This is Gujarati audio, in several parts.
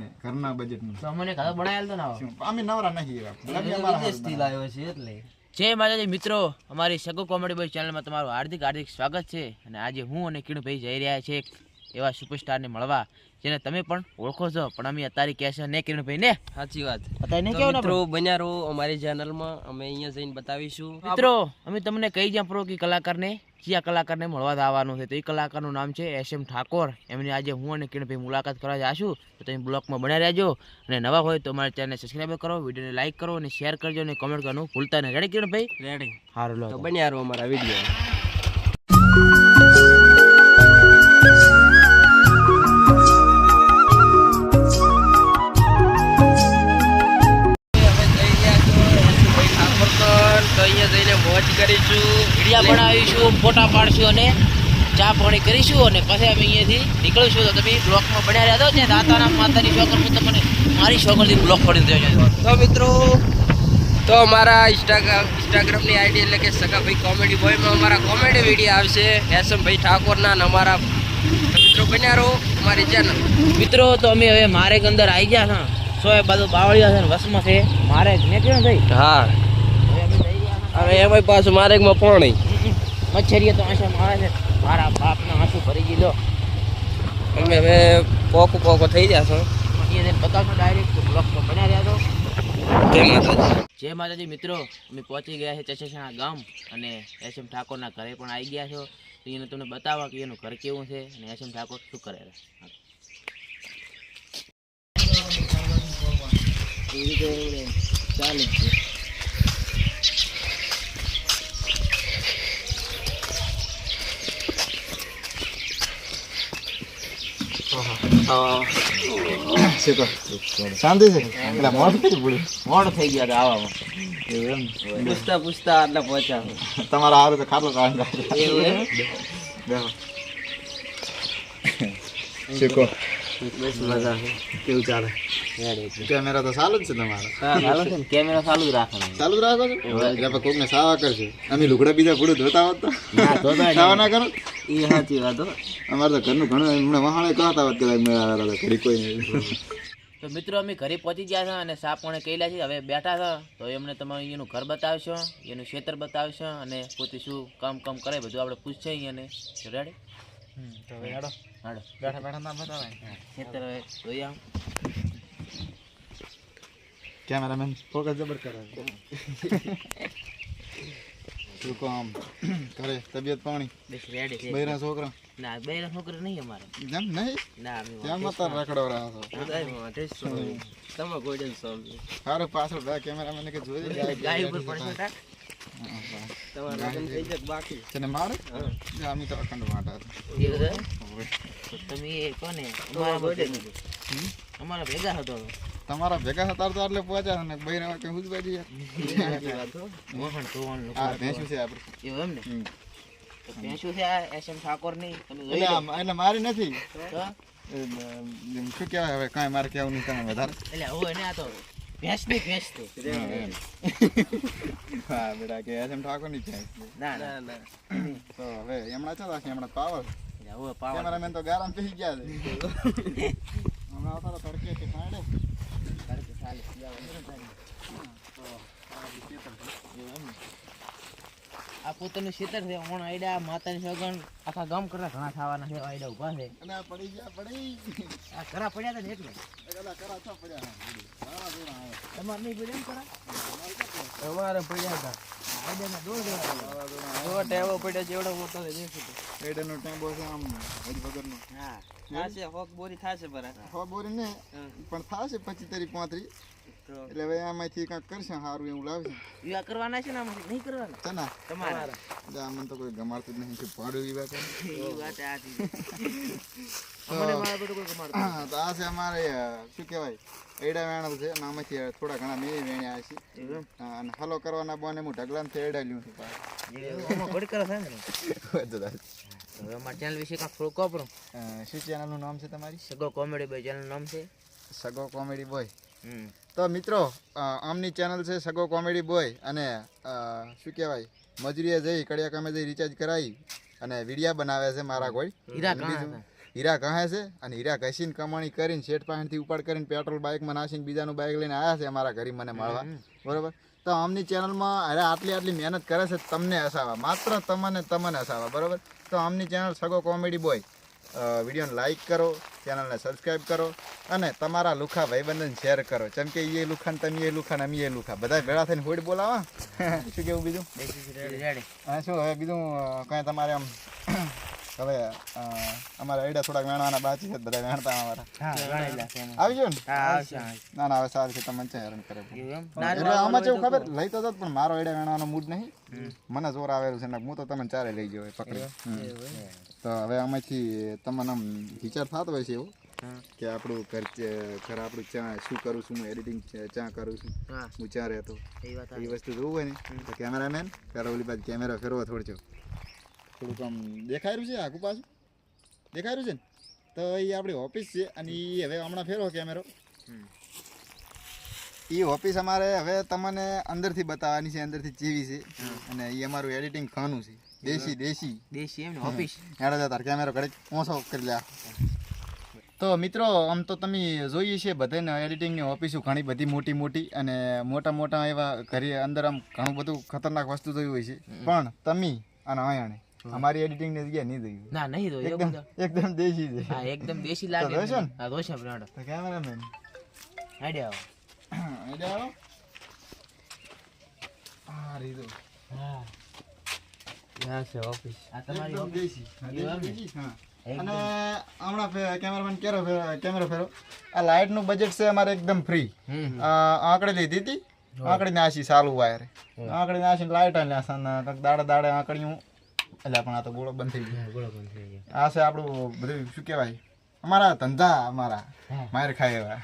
ને ઘરના બજેટનું તો અમને ખાધો બનાવેલ તો ના અમે નવરા નહીં હારું લાવ્યો છે એટલે. જય માતાજી મિત્રો અમારી સગો કોમેડી બોય ચેનલમાં તમારું હાર્દિક હાર્દિક સ્વાગત છે. અને આજે હું અને કિણભાઈ જઈ રહ્યા છે એવા સુપરસ્ટારને મળવા જેને તમે પણ ઓળખો છો. પણ અમે અત્યારે કહેશે ને કિરણભાઈ ને? સાચી વાત. અત્યારે નહીં મિત્રો બન્યા રહો અમારી ચેનલમાં અમે અહીંયા જઈને બતાવીશું. મિત્રો અમે તમને કહી જ્યાં પ્રો કે કલાકારને કયા કલાકારને મળવા આવવાનું છે? તો એ કલાકારનું નામ છે એસ એમ ઠાકોર. એમની આજે હું અને કિરણભાઈ મુલાકાત કરવા જાશું. તો તમે બ્લોગમાં બન્યા રહેજો. અને નવા હોય તો અમારા ચેનલને સબસ્ક્રાઈબ કરો વિડીયોને લાઇક કરો અને શેર કરજો અને કોમેન્ટ કરવાનું ભૂલતા નહીં. રેડી કિરણભાઈ? રેડી સારું લો. બન્યા રહો અમારા વિડીયા પાડશું અને ચા પાણી કરીશું અને પછી અમે અહીંયાથી નીકળીશું. તો તમે બ્લોકમાં પડ્યા રહ્યા છો ને દાતાના માતાની શોકર હું તમને મારી શોકરથી બ્લોક પડી દેજો તો મિત્રો તો અમારા ઇન્સ્ટાગ્રામ ઇન્સ્ટાગ્રામની આઈડી એટલે કે સગાભાઈ કોમેડી બોયમાં અમારા કોમેડી વીડિયો આવશે. એસમભાઈ ઠાકોરના અને અમારા મિત્રો બન્યા રહો અમારી ચેનલ મિત્રો તો અમે હવે મારે અંદર આવી ગયા હા. સો એ બાજુ બાવળિયા છે ને વસમાં છે. મારે ને કેવું ભાઈ? હા. હવે રહ્યા એમાં પાછું મારેકમાં પાણી. મચ્છરીએ તો આંસુ આવે છે. મારા બાપના આંસુ ભરી ગઈ લો અમે હવે પોકો પોકો થઈ જશો. અહીંયા બતાવશો ડાયરેક્ટ બ્લોકમાં બન્યા રહ્યા તો જય માતાજી. જય માતાજી મિત્રો અમે પહોંચી ગયા છે ચચેસણા ગામ અને એસ એમ ઠાકોરના ઘરે પણ આવી ગયા છો. તો એને તમને બતાવવા કે એનું ઘર કેવું છે અને એસ એમ ઠાકોર શું કરે છે. ચાલે. છે શાંતિ છે એટલે થઈ મોડું થઈ ગયા પૂછતા પૂછતા આટલા પહોંચ્યા તમારા હારું તો ખાટલો શીખો કેવું ચાલે? કેમેરા તો ચાલુ જ છે તમારો કેમેરા ચાલુ જ રાખવાનો ચાલુ જ રાખો. છો એટલે કોકને સાવા કરશે અમે લુગડા બીજા પૂરું ધોતા હોત તો ના, ના કરો? એ સાચી વાત અમારે તો ઘરનું ઘણું એમણે વહાણે કહેતા વાત કદાચ મેળા હતા ઘડી કોઈ નહીં. તો મિત્રો અમે ઘરે પહોંચી ગયા છે અને સાપ પણ કહેલા છે હવે બેઠા છે. તો એમને તમે એનું ઘર બતાવશો એનું ક્ષેત્ર બતાવશો અને પોતે શું કામ કામ કરે બધું આપણે પૂછશે એને રેડી તો હવે હેડો. હાડો. બેઠા બેઠા ના બતાવાય. ખેતર હવે જોઈ આવ. કેમેરામેન ફોકસ જબર કરે શું કામ? કરે તબિયત પાણી? બસ રેડી છે. બૈરા છોકરા? ના બે છોકરો નહીં અમારે. જેમ નહીં? ના અમે ત્યાં મત રખડો રહ્યા છો બધાય માટે જ તમે ગોડેલ છો અમને. પાછળ બે કેમેરામેન કે જોઈ લે. ગાય ઉપર પડશે. તમારા લગ્ન થઈ જાય બાકી? તને મારે? અમે તો અખંડ વાટા એ બધા? તો તમે એ કોને? અમારા ગોડે અમારા ભેગા હતો તમારા ભેગા હતા તો એટલે પહોંચ્યા ને ભાઈ કઈ હુજબાજી યાર? હું. પણ જોવાનું આ ભેંસું છે આપણે એવું એમ ને? ભેંસું છે આ એસ એમ ઠાકોરની તમે જોઈ લો. આમ- એટલે મારી નથી. તો? એમ શું કહેવાય હવે કાંઈ મારે કહેવું નહીં તમે વધારે. એટલે હોય ને આ તો ભેંસની ભેંસ તો હા બેટા કે એસ એમ ઠાકોરની છે. ના ના. ના ના. તો હવે એમણા ચો રાખે એમણા પાવર. એટલે હવે પાવા કેમેરામેન તો ગારામ પી ગયા છે. હમણાં આવતા હતા તડકે કે કાંડે તો ચાલે. આ પોતાનું ખેતર છે ઓણ આઈડા માતાની સગન આખા ગામ કરતા ઘણા થવાના છે આઈડા ઊભા છે. અને આ પડી ગયા પડી. આ કરા પડ્યા હતા ને એટલે. કરા છો પડ્યા તમારે નહીં પડ્યા એમ કરા? અમારે પડ્યા હતા. ટેવો પડ્યો જેવડો મોટો છે તો. એડનો છે આમ હજ વગરનો હા થાશે હોક બોરી થાશે બરાબર હોક બોરી ને પણ થશે પચીસ તારીખ પાંત્રીસ એટલે હવે આમાંથી કાંઈક કરશે સારું એવું લાવશે. વિવાહ કરવાના છે ને આમાંથી નહીં કરવાના? ચના તમારા. જા મને તો કોઈ ગમાડતું જ નહીં કે ભાડું વિવાહ કરે. એ વાત તો આ છે અમારે શું કહેવાય એડા વેણ છે અને આમાંથી થોડા ઘણા મેં વેણ્યા છે અને હલો કરવાના બોને હું ઢગલાથી એડા લ્યું છું પાછું. હવે અમારા ચેનલ વિશે કાંક થોડું કહો શું ચેનલનું નામ છે તમારી? સગો કોમેડી ભાઈ ચેનલ નામ છે. સગો કોમેડી બોય તો મિત્રો આમની ચેનલ છે સગો કોમેડી બોય અને શું કહેવાય મજૂરીએ જઈ કડિયા કામે જઈ રિચાર્જ કરાવી અને વિડીયા બનાવે છે મારા કોઈ હીરા કહે છે. અને હીરા ઘસીને કમાણી કરીને શેઠ પાસેથી ઉપાડ કરીને પેટ્રોલ બાઇકમાં નાસીને બીજાનું બાઇક લઈને આવ્યા છે અમારા ઘરે મને મળવા. બરોબર? તો અમની ચેનલમાં અરે આટલી આટલી મહેનત કરે છે તમને હસાવા માત્ર તમને તમને હસાવા બરોબર? તો અમની ચેનલ સગો કોમેડી બોય વિડીયોને લાઇક કરો ચેનલને સબસ્ક્રાઈબ કરો અને તમારા લુખા ભાઈબંધને શેર કરો. જેમ કે એ લુખા ને તમે એ લુખા ને અમે એ લુખા. બધા ભેળા થઈને હોડ બોલાવા. શું કેવું બીજું? હા શું હવે બીજું કાંઈ તમારે આમ હવે અમારા એડા આઈડિયા થોડાક વેણવાના બાકી છે બધા વેણતા અમારા. આવી ગયો ને. ના ના હવે સારું છે તમને છે. હેરાન કરે એટલે આમાં જેવું ખબર લઈ તો જાત પણ મારો આઈડિયા વેણવાનો મૂડ નહીં. મને જોર આવેલું છે ને હું તો તમને ચારે લઈ ગયો પકડી. તો હવે આમાંથી તમને આમ વિચાર થતો હોય છે એવું કે આપણું ઘર ચે- ઘર આપણું ચા શું કરું છું હું એડિટિંગ ચા કરું છું હું. ચા રહેતો? એ વસ્તુ જોવું હોય ને તો કેમેરામેન ત્યારે ઓલી બાજુ કેમેરા ફેરવો થોડજો. થોડુંક આમ દેખાઈ રહ્યું છે આખું પાછું? દેખાઈ રહ્યું છે ને? તો એ આપણી ઓફિસ છે અને એ હવે હમણાં ફેરવો કેમેરો. એ ઓફિસ અમારે હવે તમને અંદરથી બતાવવાની છે અંદરથી જેવી છે. અને એ અમારું એડિટિંગ ખાનું છે. દેશી દેશી. દેશી એમ ઓફિસ? હેડો જા તાર કેમેરો ઘડીક ઓછો કરી લે. તો મિત્રો આમ તો તમે જોઈએ છે બધાને એડિટિંગની ઓફિસો ઘણી બધી મોટી મોટી અને મોટા મોટા એવા ઘરે અંદર આમ ઘણું બધું ખતરનાક વસ્તુ થયું હોય છે. પણ તમે અને આયાણે અમારી એડિટિંગની જગ્યાએ નહીં જોયું. ના નહીં તો એવું એકદમ બધું. એકદમ દેશી છે. હા એકદમ દેશી લાગે તો જોશો ને? હા દોશે બ્રાન્ડ. તો કેમેરામેન આઈડિયા એટલે આવો. હા રીધો હા. ત્યાં છે ઓફિસ આ તમારી એકદમ દેશી. હા, ને? હા. અને હમણાં કેમેરામેન કેરો ફેરો કેમેરો ફેરો. આ લાઇટનું બજેટ છે અમારે એકદમ ફ્રી આંકડી લીધી હતી. આંકડી નાસી સાલું વાયર. આંકડી નાસીને લાઇટ આલી દાડે દાડે આંકડી આંકડીયું. એટલે પણ આ તો ગોળો બંધ થઈ ગયો. ગોળો બંધ થઈ ગયો. આ છે આપણું બધું શું કહેવાય? અમારા ધંધા અમારા. માર ખાય એવા.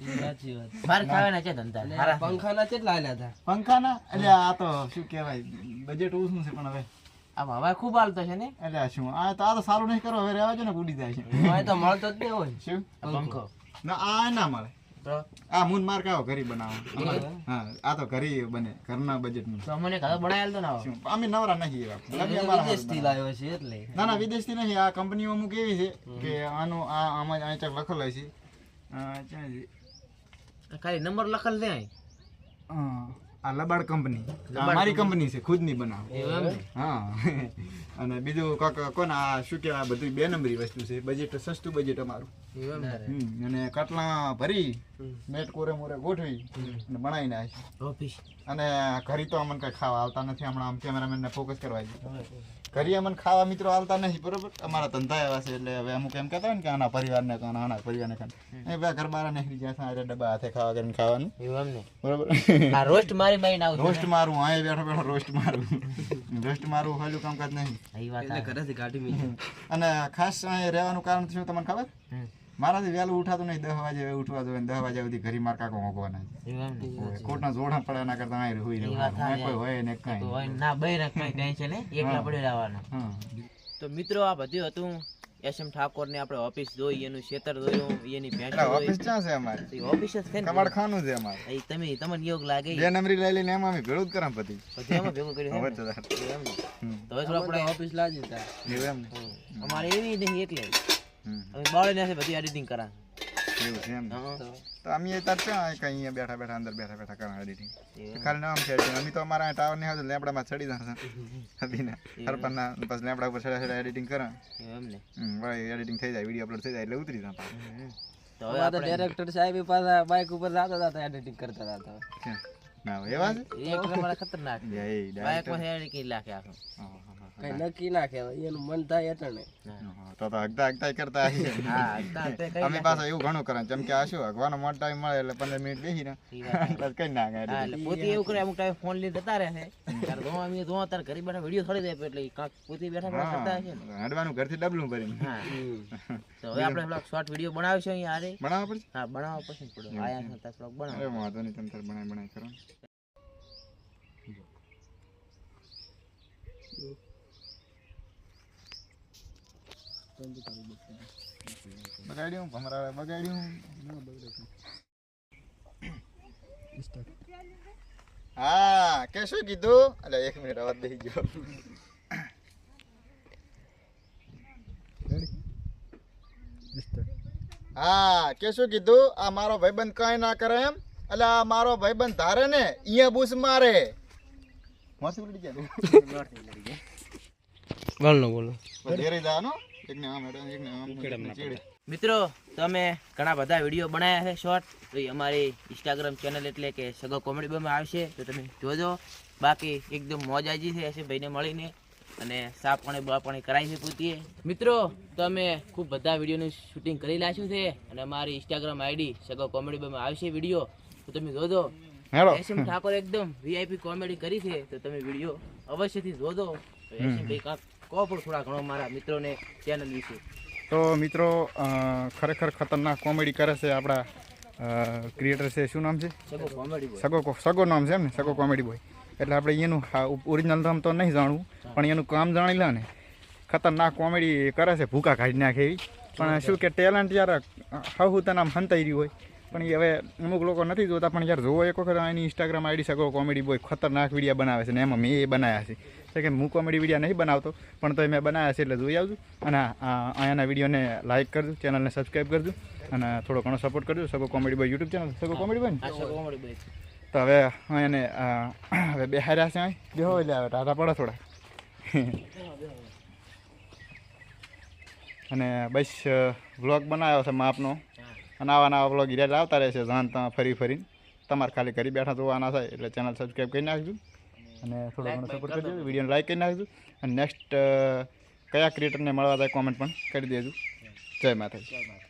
માર ખાવાના છે ધંધા? પંખાના કેટલા આલ્યા હતા? પંખાના? એટલે આ તો શું કહેવાય? બજેટ ઓછું છે પણ હવે. આ હવે ખૂબ હાલતો છે ને? એટલે શું? આ તો આ તો સારું નહીં કરો હવે રહેવા જો ને ઉડી જાય છે. તો મળતો જ નહીં હોય. શું? પંખો. ના આ ના મળે. આ મૂન માર્ક આવો ઘરી બનાવો. હા આ તો ઘરી બને ઘરના બજેટનું તો અમને ઘર બનાવેલ તો ના અમે નવરા નહીં એવા. વિદેશથી લાવ્યો છે એટલે. ના ના વિદેશથી નહીં આ કંપનીઓ અમુક એવી છે કે આનું આ આમાં અહીં ચાક લખેલ છે. ખાલી નંબર લખેલ છે અહીં. અ, આ લબાડ કંપની. મારી કંપની. છે ખુદની બનાવ. એવું હા. અને બીજું કાકા કોને આ શું કહેવાય આ બધું બે નંબરી વસ્તુ છે. બજેટ સસ્તું બજેટ અમારું. ને? અને કટલા ભરી મેટ કોરે મોરે ગોઠવી અને બનાવી નાખી. અને ઘરી તો અમને કઈ ખાવા આવતા નથી. હમણાં આમ કેમેરામેન ને ફોકસ કરવા ઘરી મને ખાવા મિત્રો આવતા નહીં બરોબર? અમારા ધંધા એવા છે એટલે હવે અમુક એમ કહેતા હોય ને કે આના પરિવારને કાના આના પરિવારને કાન એ બે ઘર બાર નીકળી જાય સારા ડબ્બા હાથે ખાવા કરીને ખાવાનું. એવું એમ ને બરોબર? આ રોસ્ટ મારી મારી આવું રોસ્ટ મારું આ બેઠો બેઠો રોસ્ટ મારું. રોસ્ટ મારું હાલું કામકાજ નહીં. એટલે ઘરેથી કાઢી મી. અને ખાસ અહીં રહેવાનું કારણ શું તમને ખબર? હમ. મારાથી વહેલું ઉઠાતું નહીં દસ વાગે ઉઠવા જોઈએ દસ વાગ્યા સુધી ઘરી માર કાકો મોકવાના છે. ને? ખોટના જોડા પડે એના કરતા અહીં હોઈ સાચી. કોઈ હોય ને કઈ ના બહેર કઈ ટેન્શન એકલા પડી રહેવાનું. તો મિત્રો આ બધું હતું. એસ એમ ઠાકોરની આપણે ઓફિસ જોઈ એનું ક્ષેત્ર જોયું એની ઓફિસ ક્યાં છે અમારે? ઓફિસ જ છે ને. કબાડ ખાનું છે અમારે. એ તમે તમને યોગ લાગે. બે નંબરી લઈ લઈને એમાં અમે ભેળું જ કરામ પતિ પછી. એમાં ભેગું કર્યું હવે તો એમ તો આપણે ઓફિસ લાજી હતા એમ? અમારે એવી નહીં એટલે. અમે બાળીને બધી એડિટિંગ કરા એવું છે એમ? તો અમે તાર ક્યાં કઈ અહીંયા બેઠા બેઠા અંદર બેઠા બેઠા કરા એડિટિંગ ખાલી નામ છે અમે તો અમારા ટાવર ને હોય લેબડામાં ચડી જશે. અભીને હરપરના બસ લેબડા ઉપર ચડ્યા ચડ્યા એડિટિંગ કરા એવું એમ ને. હમ વળી એડિટિંગ થઈ જાય વીડિયો અપલોડ થઈ જાય એટલે ઉતરી જાય તો હવે અમારા આપણે ડાયરેક્ટર સાહેબ પાછા બાઇક ઉપર જતા હતા એડિટિંગ કરતા હતા ના એવા એક નંબર ખતરનાક. જય બાઇકમાં છે એડિટિંગ લાખે આખું. કઈ નક્કી ના કહેવાય એનું મન થાય એટલે તો તો હગતા હગતા કરતા અમે પાછા એવું ઘણું કરે જેમ કે આ શું હગવાનો મોટો ટાઈમ મળે એટલે પંદર મિનિટ બેસી ને બસ કઈ ના હા એટલે પોતે એવું કરે અમુક ટાઈમ ફોન લઈ જતા રહે ત્યારે જો અમે જો તાર ઘરે બેઠા વીડિયો થોડી દે એટલે કાંક પોતે બેઠા બેઠા કરતા હશે ને. હડવાનું ઘરથી ડબલું ભરીને. હા. તો હવે આપણે થોડાક શોર્ટ વીડિયો બનાવશું અહીંયા આરે બનાવવા પડશે? હા બનાવવા પડશે પડે આયા હતા થોડાક બનાવો. વાંધો નહીં તમે તાર બનાવી બનાવી કરો. બગાડ્યું? ભમરા બગાડ્યું? હા કે શું કીધું? અલે એક મિનિટ અવાજ દઈ ગયો. હા કે શું કીધું? આ મારો ભાઈબંધ કઈ ના કરે એમ? એટલે આ મારો ભાઈબંધ ધારે ને અહીંયા બૂસ મારે. બોલો બોલો ધેરે જાનો એકને આમ હેડો એકને આમ ચીડી. મિત્રો તમે ઘણા બધા વીડિયો બનાવ્યા છે શોર્ટ તો એ અમારી ઇન્સ્ટાગ્રામ ચેનલ એટલે કે સગો કોમેડી બમાં આવશે. તો તમે જોજો. બાકી એકદમ મોજ આજી છે એસે ભાઈને મળીને. અને સાફ પાણી બા પાણી કરાવી છે પૂતીએ. મિત્રો તમે ખૂબ બધા વિડીયોનું શૂટિંગ કરી નાખ્યું છે. અને અમારી ઇન્સ્ટાગ્રામ આઈડી સગો કોમેડી બમાં આવશે વીડિયો તો તમે જોજો. એસએમ ઠાકોર એકદમ વીઆઈપી કોમેડી કરી છે. તો તમે વીડિયો અવશ્યથી જોજો. તો એસએમ ભાઈ કાંક કહો પણ થોડા ઘણો મારા મિત્રોને ચેનલ વિશે. તો મિત્રો ખરેખર ખતરનાક કોમેડી કરે છે આપણા ક્રિએટર છે. શું નામ છે? સગો કોમેડી સગો સગો નામ છે એમ ને? સગો કોમેડી બોય એટલે આપણે એનું ઓરિજિનલ નામ તો નહીં જાણવું પણ એનું કામ જાણી લે ને. ખતરનાક કોમેડી કરે છે. ભૂકા કાઢી નાખે એવી. પણ શું કે ટેલેન્ટ યાર હું તને આમ હંતાઈ રહ્યું હોય. પણ એ હવે અમુક લોકો નથી જોતા પણ યાર જોવો એક વખત એની ઇન્સ્ટાગ્રામ આઈડી શકો કોમેડી બોય ખતરનાક વીડિયો બનાવે છે ને એમાં મેં એ બનાવ્યા છે. એટલે કે હું કોમેડી વિડીયા નહીં બનાવતો પણ તો મેં બનાવ્યા છે એટલે જોઈ આવજો. અને અહીંયાના વિડીયોને લાઇક કરજો ચેનલને સબસ્ક્રાઈબ કરજો અને થોડો ઘણો સપોર્ટ કરજો Sago comedy boy YouTube channel Sago comedy boy તો હવે એને હવે બેહાર્યા છે અહીં. બેહો એટલે હવે ટાટા પડો થોડા. અને બસ વ્લોગ બનાવ્યો છે માપનો. અને આવા નવા બ્લોગ હિરા આવતા રહેશે જાણતા ફરી ફરીને. તમારે ખાલી કરી બેઠા જોવાના થાય એટલે ચેનલ સબસ્ક્રાઈબ કરી નાખજો. અને થોડો ઘણો સપોર્ટ કરજો. વિડીયોને લાઈક કરી નાખજો. અને નેક્સ્ટ કયા ક્રિએટરને મળવા થાય કોમેન્ટ પણ કરી દેજો. જય માતાજી.